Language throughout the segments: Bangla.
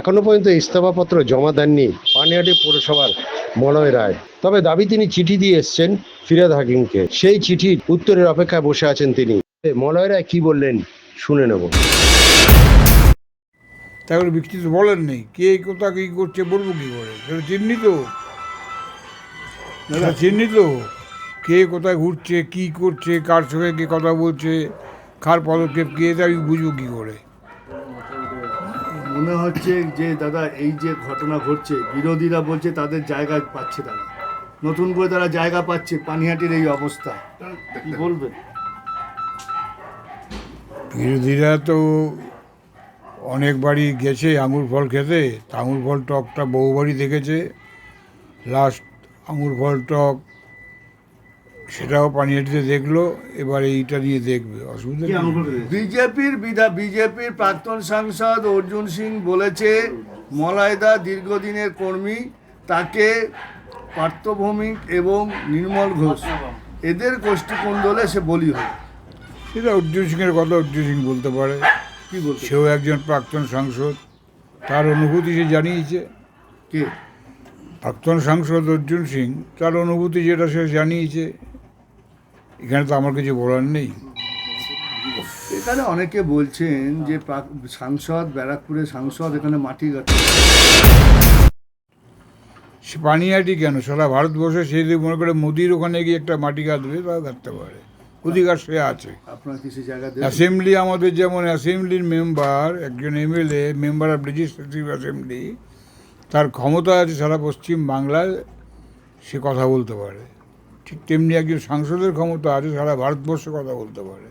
এখনও পর্যন্ত ইস্তফাপত্র জমা দেননি পানিহাটি পৌরসভার মলয় রায়। তবে দাবি তিনি চিঠি দিয়ে এসছেন ফিরাদ হাকিমকে। সেই চিঠির উত্তরের অপেক্ষায় বসে আছেন তিনি। মলয় রায় কি বললেন শুনে নেব। বলেন নেই কে কোথা কী করছে বলব কী করে? সেটা চিহ্নিত সেটা চিহ্নিত কে কোথায় ঘুরছে, কি করছে, কার সঙ্গে কে কথা বলছে, কার পদক্ষেপ, কে এটা আমি বুঝব কী করে। মনে হচ্ছে যে দাদা এই যে ঘটনা ঘটছে বিরোধীরা বলছে তাদের জায়গা পাচ্ছে তারা নতুন করে তারা জায়গা পাচ্ছে পানিহাটির এই অবস্থা। কি বলবেন? বিরোধীরা তো অনেক বাড়ি গেছে আঙুর ফল খেতে। তা আঙুর ফল টকটা বহুবারই দেখেছে। লাস্ট আঙুর ফল টক সেটাও পানিহাটিতে দেখল এবার এইটা নিয়ে দেখবে অসুবিধা নেই। বিজেপির বিধা বিজেপির প্রাক্তন সাংসদ অর্জুন সিং বলেছে মলায়দা দীর্ঘদিনের কর্মী তাকে পার্থভৌমিক এবং নির্মল ঘোষ এদের গোষ্ঠী কোন্দলে সে বলি হয় সেটা অর্জুন সিংয়ের কথা অর্জুন সিং বলতে পারে। কি বলতে সেও একজন প্রাক্তন সাংসদ। তার অনুভূতি সে জানিয়েছে। কে? প্রাক্তন সাংসদ অর্জুন সিং তার অনুভূতি যেটা সে জানিয়েছে এখানে তো আমার কিছু বলার নেই। এখানে অনেকে বলছেন যে সাংসদ ব্যারাকপুরের সাংসদ এখানে মাটি গাছে। সে পানিহাটি কেন? সারা ভারতবর্ষে সে যদি মনে করে মোদির ওখানে গিয়ে একটা মাটি গাঁদবে তাও গাঁদতে পারে। অধিকার সে আছে। অ্যাসেম্বলি আমাদের যেমন অ্যাসেম্বলির মেম্বার একজন MLA member of legislative assembly তার ক্ষমতা আছে সারা পশ্চিম বাংলায় সে কথা বলতে পারে। ঠিক তেমনি একজন সাংসদের ক্ষমতা আছে সারা ভারতবর্ষে কথা বলতে পারে।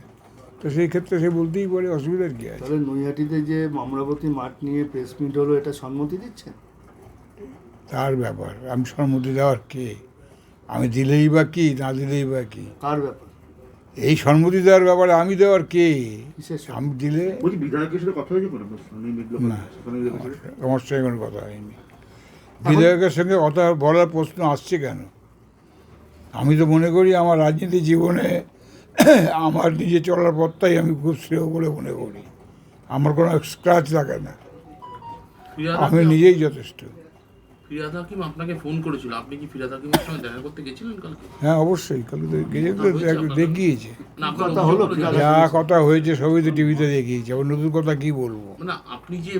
তো সেই ক্ষেত্রে সে বলতেই পারে অসুবিধার কী আছে? তাহলে নৈহাটিতে যে অমরাবতী মাঠ নিয়ে প্রেস মিট হলো এটা সম্মতি দিচ্ছেন? তার ব্যাপার আমি সম্মতি দেওয়ার কে? আমি দিলেই বা কি না দিলেই বা কি? কার ব্যাপার? এই সম্মতি দেওয়ার ব্যাপারে আমি দেওয়ার কে? আমি দিলে না। আমার সঙ্গে কোনো কথা হয়নি। বিধায়কের সঙ্গে কথা বলার প্রশ্ন আসছে কেন? আমি তো মনে করি আমার রাজনীতি জীবনে আমার নিজে চলার পথটাই আমি খুব শ্রেয় বলে মনে করি। আমার কোনো স্ক্র্যাচ লাগে না। আমি নিজেই যথেষ্ট। ফিরাদ হাকিম আপনাকে ফোন করেছিল? আপনি কি ফিরাদ হাকিমের সঙ্গে দেখা করতে গেছিলেন কালকে? হ্যাঁ অবশ্যই। কালকে তো গেছে দেখিয়েছে কথা হলো করে ফিরাদ জানান। যা কথা হয়েছে সবই তো টিভিতে দেখিয়েছে। আবার নতুন কথা কি বলব? মানে আপনি যে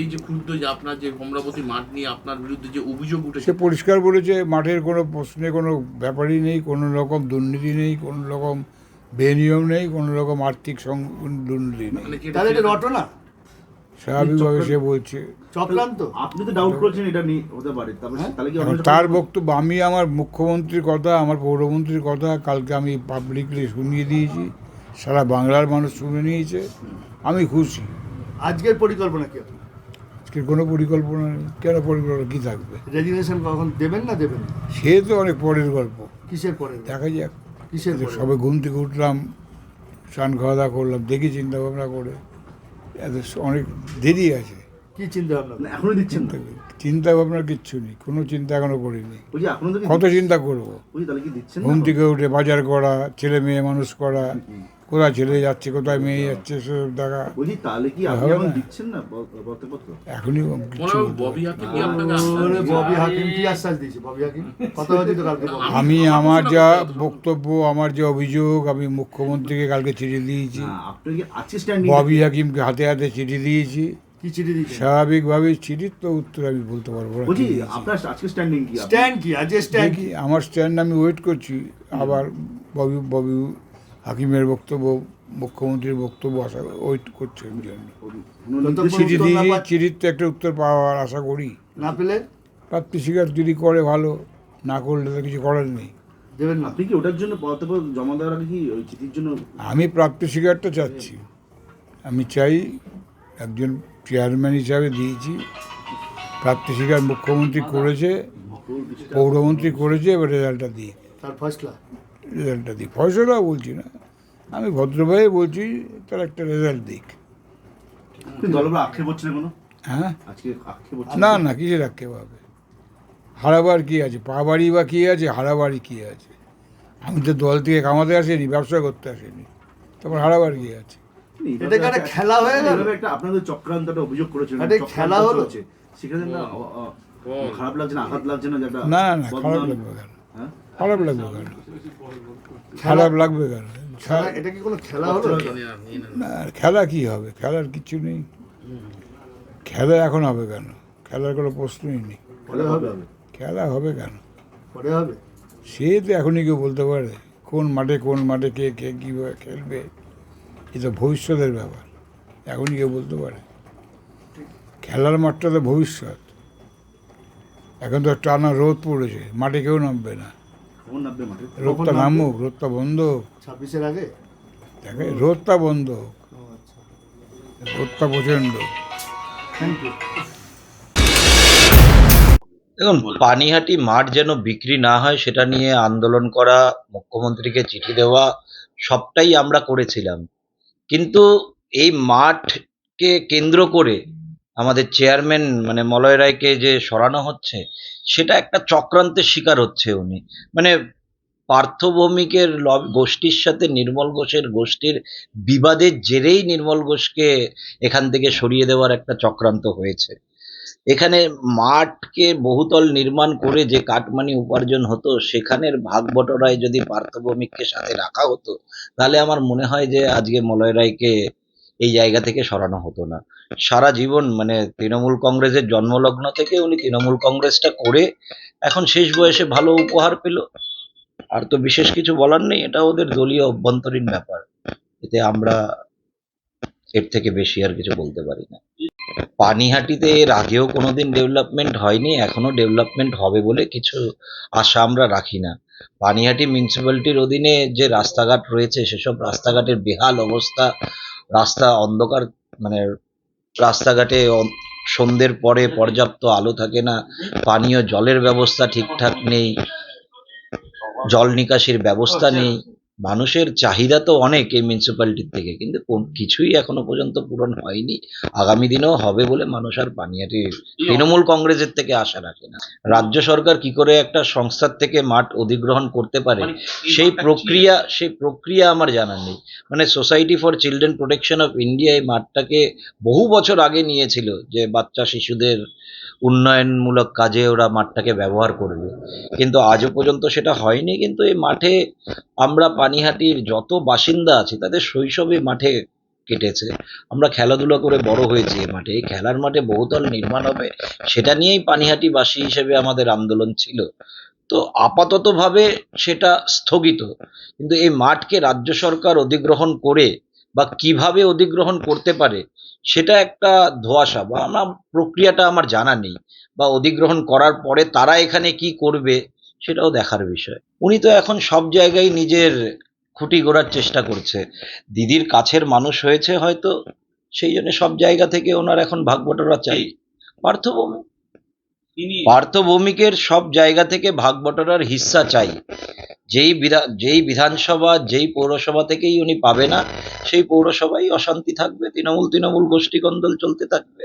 এই যে ক্ষুদ্র যে আপনার যে অমরাবতী মাঠ নিয়ে আপনার বিরুদ্ধে যে অভিযোগ উঠেছে। সে পরিষ্কার বলেছে মাঠের কোনো প্রশ্নে কোনো ব্যাপারই নেই কোনো রকম দুর্নীতি নেই কোনো রকম বেনিয়ম নেই কোনো রকম আর্থিক দুর্নীতি নেই। মানে কি এটা তাহলে এটা রটনা? স্বাভাবিকভাবে সে বলছে। চক্রান্ত? আপনি তো ডাউট করছেন এটা নিয়ে হতে পারে তাহলে কি তার বক্তব্য আমি আমার মুখ্যমন্ত্রীর কথা আমার পৌরমন্ত্রীর কথা কালকে আমি পাবলিকলি শুনিয়ে দিয়েছি। সারা বাংলার মানুষ শুনে নিয়েছে। আমি খুশি। আজকের পরিকল্পনা কি আজকের কোনো পরিকল্পনা নেই। কেন পরিকল্পনা কী থাকবে? রেজিগনেশন কখন দেবেন না দেবেন? সে তো অনেক পরের গল্প। কিসের পরে দেখা যাক। কিসের সবে ঘুম থেকে উঠলাম স্নান খাওয়া দাওয়া করলাম দেখি চিন্তা ভাবনা করে। অনেক দেরি আছে। কি চিন্তা ভাবনা? এখনও দিচ্ছেন না। চিন্তা ভাবনার কিচ্ছু নেই কোনো চিন্তা এখনও করিনি। কত চিন্তা করব? বলছি তাহলে কি দিচ্ছেন ঘুম থেকে উঠে বাজার করা ছেলে মেয়ে মানুষ করা কোথায় ছেলে যাচ্ছে কোথায় মেয়ে যাচ্ছে সেসব দেখা। বলছি তাহলে কি আপনি এখন দিচ্ছেন না এখনই কিছু ববি হাকিম কি আপনাকে আশ্বাস ববি হাকিম কি আশ্বাস দিয়েছে? ববি হাকিম? কথা হয়েছে তো কালকে আমি আমার যা বক্তব্য আমার যে অভিযোগ আমি মুখ্যমন্ত্রীকে কালকে চিঠি দিয়েছি। স্ট্যান্ডিং ববি হাকিমকে হাতে হাতে চিঠি দিয়েছি। কি চিঠি দিয়েছে স্বাভাবিকভাবে চিঠির তো উত্তর আমি বলতে পারব না। কি দিয়েছি। আপনার আজকে স্ট্যান্ডিং কি? স্ট্যান্ড কি? আজ স্ট্যান্ড দেখি আমার স্ট্যান্ড আমি ওয়েট করছি। আবার ববি ববি হাকিমের বক্তব্য মুখ্যমন্ত্রীর বক্তব্য আশা ওয়েট করছি আমি জন্য কোনো যত নির্দিষ্ট- চিঠি দিয়েছি চিঠির তো একটা উত্তর পাওয়ার আশা করি। না পেলে? প্রাপ্তি স্বীকার যদি করে ভালো না করলে তো কিছু করার নেই। দেবেন আপনি কি ওটার জন্য পদত্যাগ জমা দেওয়ার আগে কি ওই চিঠির জন্য আমি প্রাপ্তি স্বীকারটা চাচ্ছি। আমি চাই একজন চেয়ারম্যান হিসাবে দিয়েছি। প্রাপ্তি স্বীকার মুখ্যমন্ত্রী করেছে পৌরমন্ত্রী করেছে এবার রেজাল্টটা দিই। তার ফসলা রেজাল্টটা দিই। ফয়সলাও বলছি না। আমি ভদ্রভাবে বলছি তার একটা রেজাল্ট দিক। হ্যাঁ? না না কিসের আক্ষেপ হবে? হারাবার কি আছে? পা বাড়ি বা কী আছে? হারাবাড়ি কী আছে? আমি তো দল থেকে কামাতে আসিনি ব্যবসা করতে আসিনি। তারপর হারাবার কি আছে? এইভাবে এটা একটা খেলা হয়ে গেল? একটা আপনাদের চক্রান্ত অভিযোগ করেছেন এটা খেলা হলো? সেখানে না? খারাপ লাগছে না আঘাত লাগছে না না না খারাপ লাগবে কেন হ্যাঁ? খারাপ লাগবে কেন? খারাপ লাগবে কেন? খেলা- এটা কি কোনো খেলা হলো? না খেলা কি হবে? খেলার কিছু নেই। খেলা এখন হবে কেন? খেলার কোনো প্রশ্নই নেই। খেলা হবে কেন? সে তো এখনই কেউ বলতে পারে কোন মাঠে কোন মাঠে কে কে কীভাবে খেলবে? এ তো ভবিষ্যতের ব্যাপার এখনই কেউ বলতে পারে। খেলার মাঠটা তো ভবিষ্যৎ। এখন তো টানা রোদ পড়েছে মাঠে কেউ নামবে না। রোদটা নামুক রোদটা বন্ধ ছাব্বিশের আগে? দেখে রোদটা বন্ধ রোদটা প্রচণ্ড। থ্যাংক ইউ দেখুন পানিহাটি মাঠ যেন বিক্রি না হয় সেটা নিয়ে আন্দোলন করা মুখ্যমন্ত্রীকে চিঠি দেওয়া সবটাই আমরা করেছিলাম। কিন্তু এই মাঠকে কেন্দ্র করে আমাদের চেয়ারম্যান মানে মলয় রায়কে যে সরানো হচ্ছে, সেটা একটা চক্রান্তের শিকার হচ্ছে উনি। মানে পার্থ ভৌমিকের লব- গোষ্ঠীর সাথে নির্মল ঘোষের গোষ্ঠীর বিবাদের জেরেই নির্মল ঘোষকে এখান থেকে সরিয়ে দেওয়ার একটা চক্রান্ত হয়েছে। এখানে মাঠকে বহুতল নির্মাণ করে যে কাটমানি উপার্জন হতো, সেখানের ভাগ বটরায় যদি পার্থভৌমিককে সাথে রাখা হতো, তাহলে আমার মনে হয় যে আজকে মলয় রায়কে এই জায়গা থেকে সরানো হতো না। সারা জীবন মানে তৃণমূল কংগ্রেসের জন্মলগ্ন থেকে উনি তৃণমূল কংগ্রেসটা করে এখন শেষ বয়সে ভালো উপহার পেল। আর তো বিশেষ কিছু বলার নেই, এটা ওদের দলীয় অভ্যন্তরীণ ব্যাপার। এতে আমরা এর থেকে বেশি আর কিছু বলতে পারি না। পানিহাটিতে এর আগেও কোনোদিন ডেভেলপমেন্ট হয়নি, এখনও ডেভেলপমেন্ট হবে বলে কিছু আশা আমরা রাখি না। পানিহাটি মিউনিসিপ্যালিটির অধীনে যে রাস্তাঘাট রয়েছে, সেসব রাস্তাঘাটের বেহাল অবস্থা রাস্তা অন্ধকার মানে রাস্তাঘাটে সন্ধ্যের পরে পর্যাপ্ত আলো থাকে না, পানীয় জলের ব্যবস্থা ঠিকঠাক নেই, জল নিকাশির ব্যবস্থা নেই। মানুষের চাহিদা তো অনেক এই মিউনিসিপ্যালিটির থেকে কিন্তু কোন- কিছুই এখনও পর্যন্ত পূরণ হয়নি। আগামী দিনেও হবে বলে মানুষ আর পানিহাটি তৃণমূল কংগ্রেসের থেকে আশা রাখে না। রাজ্য সরকার কি করে একটা সংস্থার থেকে মাঠ অধিগ্রহণ করতে পারে সেই প্রক্রিয়া সেই প্রক্রিয়া আমার জানা নেই। মানে society for children protection of India এই মাঠটাকে বহু বছর আগে নিয়েছিল যে বাচ্চা শিশুদের উন্নয়নমূলক কাজে ওরা মাঠটাকে ব্যবহার করবে। কিন্তু আজও পর্যন্ত সেটা হয়নি কিন্তু এই মাঠে আমরা পানিহাটির যত বাসিন্দা আছে, তাদের শৈশবে মাঠে কেটেছে। আমরা খেলাধুলা করে বড় হয়েছি এই মাঠে। এই খেলার মাঠে বহুতল নির্মাণ হবে, সেটা নিয়েই পানিহাটিবাসী হিসেবে আমাদের আন্দোলন ছিল। তো আপাততভাবে সেটা স্থগিত। কিন্তু এই মাঠকে রাজ্য সরকার অধিগ্রহণ করে বা কীভাবে অধিগ্রহণ করতে পারে, সেটা একটা ধোঁয়াশা বা আমার প্রক্রিয়াটা আমার জানা নেই। বা অধিগ্রহণ করার পরে তারা এখানে কি করবে সেটাও দেখার বিষয়। উনি তো এখন সব জায়গায় নিজের খুঁটি গড়ার চেষ্টা করছে। দিদির কাছের মানুষ হয়েছে হয়তো সেই জন্য সব জায়গা থেকে ওনার এখন ভাগ বটরা চাই। পার্থভূমি। পার্থভৌমিকের সব জায়গা থেকে ভাগ বটরার হিস্সা চাই। যেই যেই বিধানসভা যেই পৌরসভা থেকেই উনি পাবে না সেই পৌরসভায় অশান্তি থাকবে তৃণমূল তৃণমূল গোষ্ঠী কন্দল চলতে থাকবে।